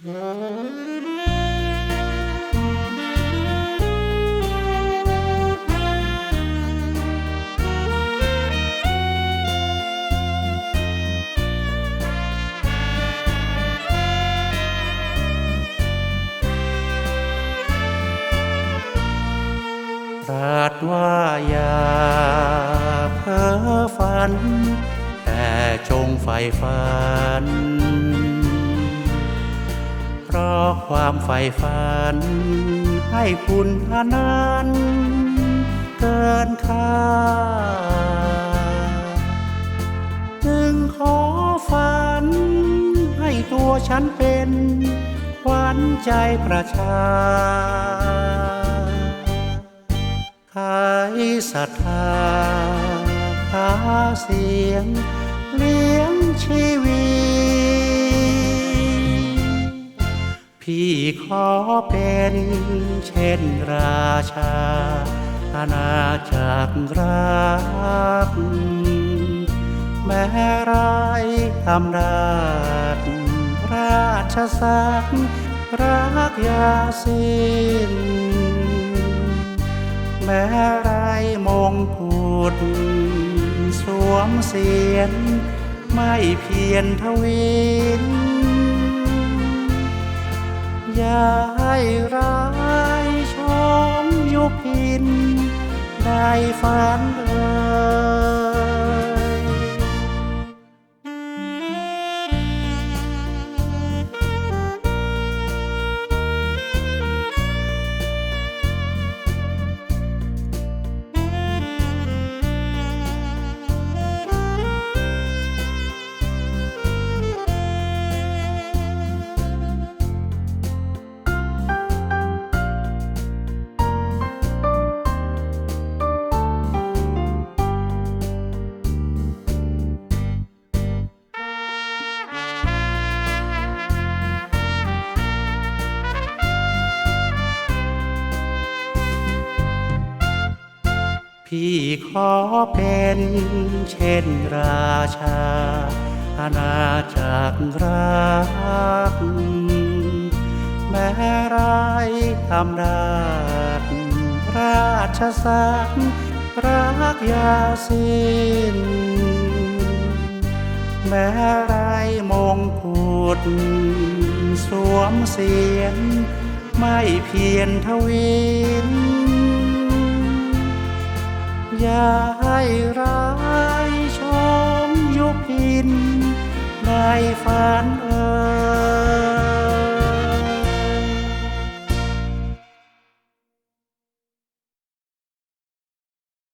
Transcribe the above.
ตรัสว่าอย่าเพ้อฝัน แต่จงใฝ่ฝัน ราะความใฝ่ฝัน ให้คุณอนันต์เกินค่า จึงขอฝัน ให้ตัวฉันเป็นขวัญใจประชาขายศรัทธาหาเสียง เลี้ยงชีวิต ขอเป็นเช่นราชา อาณาจักรรัก แม้ไรอำนาจราชสักรักยาสิ้น แม้ไรมงกุฎสวมเสียน ไม่เพียนทวิน ยายร้ายชมยุพิน ได้ฝันเอ่ย พี่ขอเป็นเช่นราชา อาณาจักรรัก แม้ไรายอำนาจราชสักรักยาสิ้น แม้ไรมงกุฎสวมเสียนไม่เพียนทวิน อย่าให้ร้ายชมยุพินในฝันเอ่